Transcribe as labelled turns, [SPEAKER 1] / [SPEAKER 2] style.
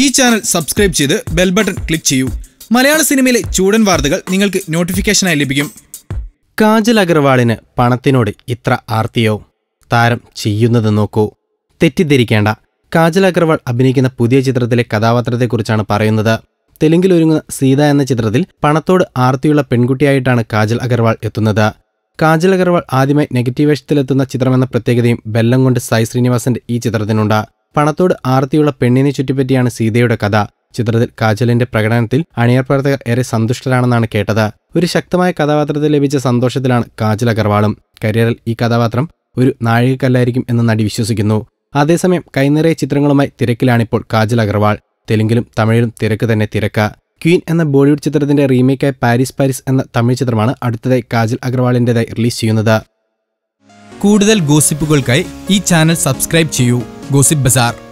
[SPEAKER 1] ഈ channel subscribe ചെയ്ത് bell button click ചെയ്യൂ. മലയാള സിനിമയിലെ ചൂടൻ വാർത്തകൾ നിങ്ങൾക്ക് നോട്ടിഫിക്കേഷനായി ലഭിക്കും.
[SPEAKER 2] കാജൽ അഗർവാളിന് പണത്തിനോട് ഇത്ര ആർത്തിയോ? താരം ചെയ്യുന്നത് നോക്കൂ. തെറ്റിദ്ധരിക്കേണ്ട. കാജൽ അഗർവാൾ അഭിനയിക്കുന്ന പുതിയ ചിത്രത്തിലെ കഥാപാത്രത്തെക്കുറിച്ചാണ് പറയുന്നത്. തെലുങ്കിൽ ഒരുങ്ങുന്ന സീത എന്ന ചിത്രത്തിൽ പണത്തോട് ആർത്തിയുള്ള പെൺകുട്ടിയായിട്ടാണ് കാജൽ അഗർവാൾ എത്തുന്നത്. കാജൽ അഗർവാൾ ആദ്യമായി നെഗറ്റീവ് വേഷത്തിലെത്തുന്ന ചിത്രമെന്ന പ്രത്യേകതയും ബെല്ലം കൊണ്ട് സായി ശ്രീനിവാസന്റെ ഈ ചിത്രത്തിനുണ്ട്. പണത്തോട് ആർത്തിയുള്ള പെണ്ണിനെ ചുറ്റിപ്പറ്റിയാണ് സീതയുടെ കഥ. ചിത്രത്തിൽ കാജലിന്റെ പ്രകടനത്തിൽ അണിയർ പ്രവർത്തകർ ഏറെ സന്തുഷ്ടരാണെന്നാണ് കേട്ടത്. ഒരു ശക്തമായ കഥാപാത്രത്തിൽ ലഭിച്ച സന്തോഷത്തിലാണ് കാജൽ അഗർവാളും. കരിയറിൽ ഈ കഥാപാത്രം ഒരു നാഴികക്കല്ലായിരിക്കും എന്ന് നടി വിശ്വസിക്കുന്നു. അതേസമയം കൈനിറയ ചിത്രങ്ങളുമായി തിരക്കിലാണിപ്പോൾ കാജൽ അഗർവാൾ. തെലുങ്കിലും തമിഴിലും തിരക്ക് തന്നെ തിരക്ക. ക്വീൻ എന്ന ബോളിവുഡ് ചിത്രത്തിന്റെ റീമേക്കായ പാരീസ് പാരീസ് എന്ന തമിഴ് ചിത്രമാണ് അടുത്തതായി കാജൽ അഗർവാളിന്റെതായി റിലീസ് ചെയ്യുന്നത്.
[SPEAKER 1] കൂടുതൽ ഗോസിപ്പുകൾക്കായി ഈ ചാനൽ സബ്സ്ക്രൈബ് ചെയ്യൂ. गोसिप बाज़ार।